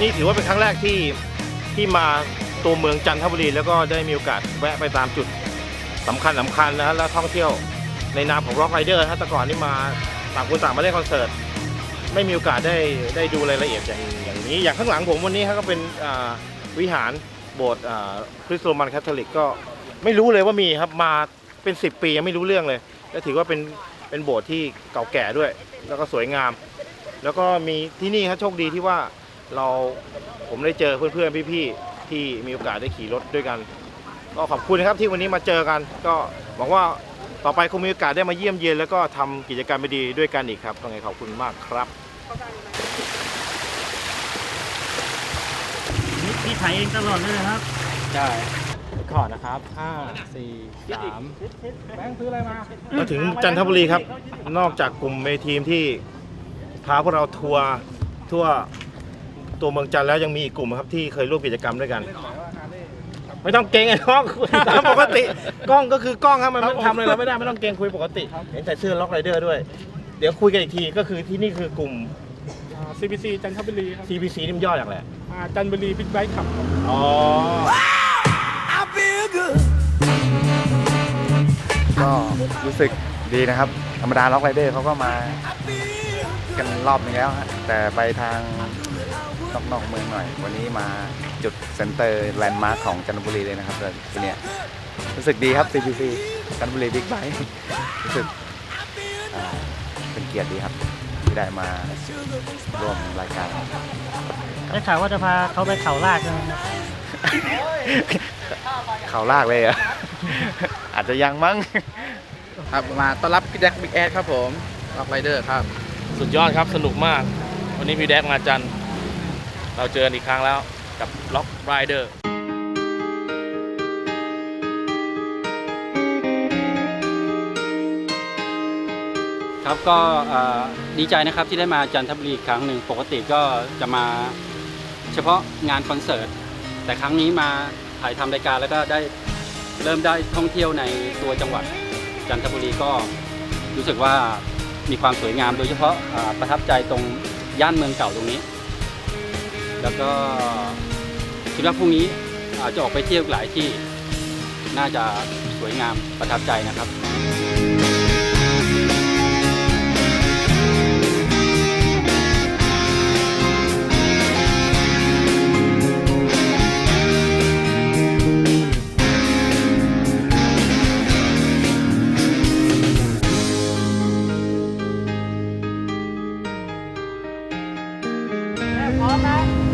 นี่ถือว่าเป็นครั้งแรกที่ที่มาตัวเมืองจันทบุรี แล้วก็ได้มีโอกาสแวะไปตามจุดสำคัญสคัญนะฮะแล้วท่องเที่ยวในนามของ Rock Rider ฮะแต่ก่อนนี่มาต่างคนต่างมาเล่นคอนเสิร์ตไม่มีโอกาสได้ได้ดูรายละเอียดอย่างอย่างนี้ อย่างข้างหลังผมวันนี้ครับก็เป็นวิหารโบสถ์คริสต์โรมันคาทอลิกก็ไม่รู้เลยว่ามีครับมาเป็น 10 ปียังไม่รู้เรื่องเลย และถือว่าเป็นเป็นโบสถ์ที่เก่าแก่ด้วย แล้วก็สวยงาม แล้วก็มีที่นี่ครับโชคดีที่ว่า เราผมได้เจอเพื่อนๆพี่ๆที่มีโอกาสได้ขี่รถด้วยกัน ก็ขอบคุณนะครับที่วันนี้มาเจอกัน ก็หวังว่าต่อไปคงมีโอกาสได้มาเยี่ยมเยียนแล้วก็ทำกิจกรรมดีๆด้วยกันอีกครับต้องไงขอบคุณมากครับพี่ถ่ายเองตลอดเลยนะครับใช่ขอนะครับห้าสี่สามแบงค์ซื้ออะไรมา มาถึงจันทบุรีครับ นอกจากกลุ่มเมทีมที่พาพวกเราทัวร์ทั่ว ตัวเมืองจันทร์แล้วยังมีอีกกลุ่มครับที่เคยร่วมกิจกรรมด้วยกัน ไม่ต้องเกรงไอ้น้องคุยตามปกติ กล้องก็คือกล้องครับมันไม่ทำอะไรเราไม่ได้ไม่ต้องเกรงคุยปกติ เห็นใส่เสื้อล็อกไรเดอร์ด้วย เดี๋ยวคุยกันอีกทีก็คือที่นี่คือกลุ่ม CBC จันทบุรีครับ TPC นี่มันย่อจากอะไรอ่าจันทบุรีบิ๊กไบค์ขับ อ๋อ ก็รู้สึกดีนะครับ ธรรมดาล็อกไรเดอร์เขาก็มากันรอบนึงแล้วฮะแต่ไปทาง นอกนอกเมืองหน่อย วันนี้มาจุดเซ็นเตอร์แลนด์มาร์คของจันทบุรีเลยนะครับเลยที่เนี่ยรู้สึกดีครับ CPC จันทบุรีบิ๊กไบค์รู้สึกอ่าเป็นเกียรติดีครับที่ได้มาร่วมรายการได้ข่าวว่าจะพาเขาไปเขาลากใช่ไหมครับเขาลากเลยเหรอะอาจจะยังมั้งครับมาต้อนรับพี่แจ็คบิ๊กแอดครับผมล็อกไรเดอร์ครับ สุดยอดครับสนุกมาก วันนี้พี่แดกมาจันทร์ เราเจอกันอีกครั้งแล้วกับล็อกไรเดอร์ครับก็ดีใจนะครับที่ได้มาจันทบุรีอีกครั้งหนึ่งปกติก็จะมาเฉพาะงานคอนเสิร์ต แต่ครั้งนี้มาถ่ายทำรายการแล้วก็ได้เริ่มได้ท่องเที่ยวในตัวจังหวัดจันทบุรีก็รู้สึกว่ามีความสวยงามโดยเฉพาะประทับใจตรงย่านเมืองเก่าตรงนี้ แล้วก็คิดว่าพรุ่งนี้อาจจะออกไปเที่ยวหลายที่น่าจะสวยงามประทับใจนะครับพร้อมนะ